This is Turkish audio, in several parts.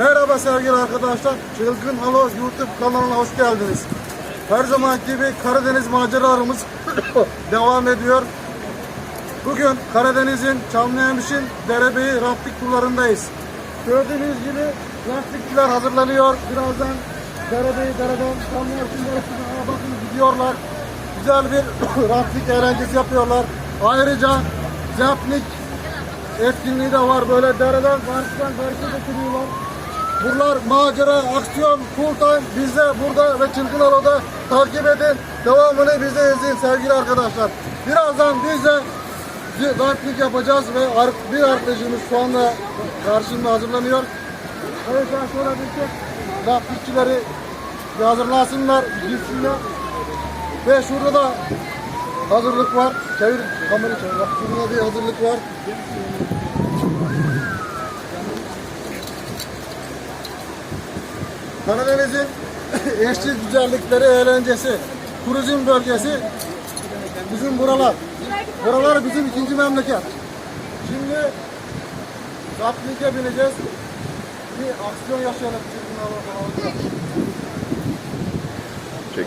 Merhaba sevgili arkadaşlar. Çılgın Haloz YouTube kanalına hoş geldiniz. Her zaman gibi Karadeniz maceralarımız devam ediyor. Bugün Karadeniz'in Çamlıhemşin Derebeyi rafting turlarındayız. Gördüğünüz gibi raftingçiler hazırlanıyor. Birazdan Derebeyi dereden Çamlıhemşin Deresi'ne bakın gidiyorlar. Güzel bir rafting eğlencesi yapıyorlar. Ayrıca Zapnik etkinliği de var. Böyle dereden karşıdan karşıya getiriyorlar. Bunlar macera, aksiyon, full time. Biz de burada ve Çılgın Alo'da takip edin. Devamını bizde izleyin sevgili arkadaşlar. Birazdan biz de rafting yapacağız ve bir arkadaşımız şu anda karşımda hazırlanıyor. Evet ben şöyle bir tek raftingçileri hazırlasınlar, gitsinler. Ve şurada da hazırlık var. Çevir kamerayı çevir. Bak şurada bir hazırlık var. Karadeniz'in eşsiz güzellikleri, eğlencesi, turizm bölgesi bizim buralar. Buralar bizim ikinci memleket. Şimdi Zaplik'e bineceğiz. Bir aksiyon yaşayalım. Çek.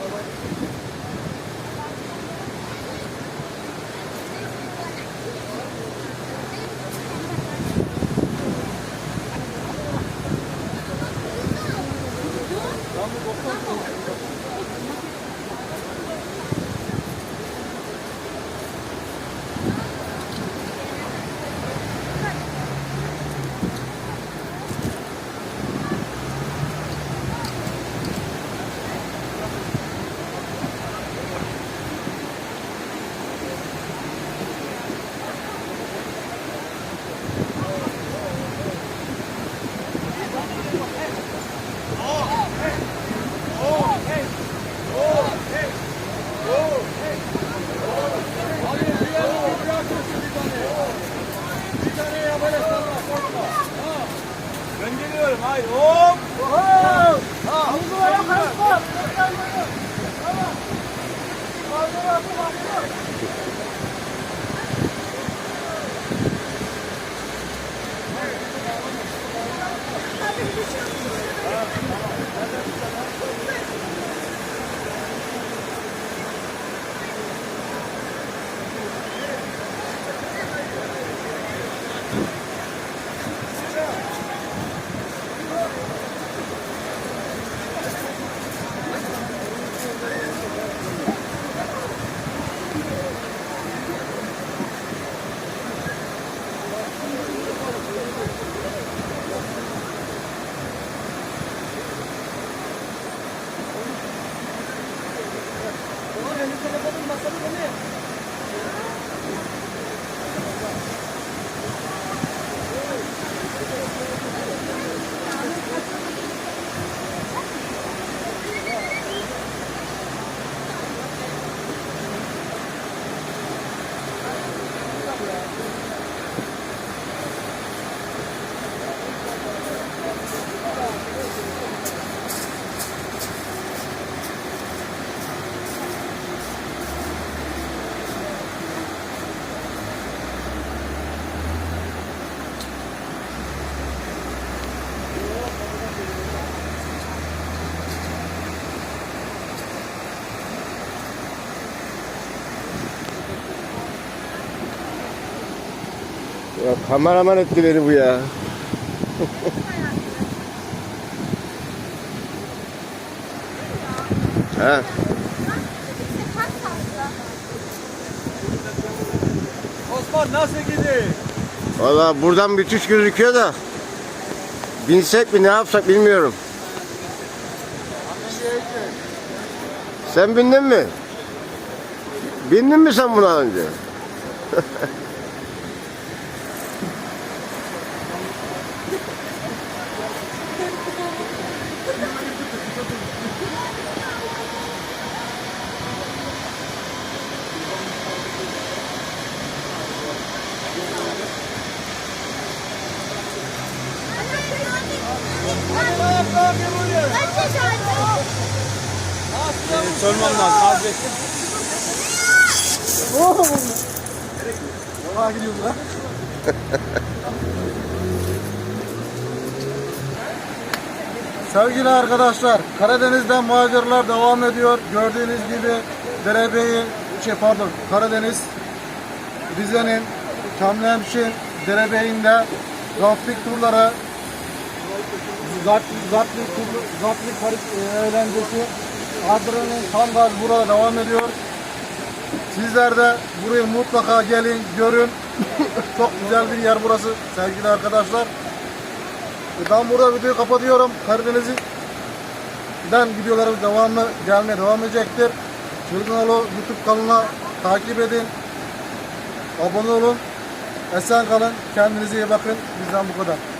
ভাই ওম Talaga ng masarap ano na Ya kameraman etti beni bu ya. ha. Osman nasıl gidiyor? Valla buradan müthiş gözüküyor da. Binsek mi ne yapsak bilmiyorum. Sen bindin mi? Bindin mi sen buna önce? Sormam lazım. Az bekle. Lan. Sevgili arkadaşlar, Karadeniz'den maceralar devam ediyor. Gördüğünüz gibi Derebeyi, şey pardon, Karadeniz, Rize'nin, Çamlıhemşin, Derebeyi'nde rafting turları, Zatlı, Zatlı, Zatlı Karış e, eğlencesi, Adrenalin tam gaz burada devam ediyor. Sizler de buraya mutlaka gelin, görün. Çok güzel bir yer burası sevgili arkadaşlar. E, Ben burada videoyu kapatıyorum. Karadeniz'den videolarımız devamlı gelmeye devam edecektir. Çılgın Alo YouTube kanalına takip edin. Abone olun. Esen kalın. Kendinize iyi bakın. Bizden bu kadar.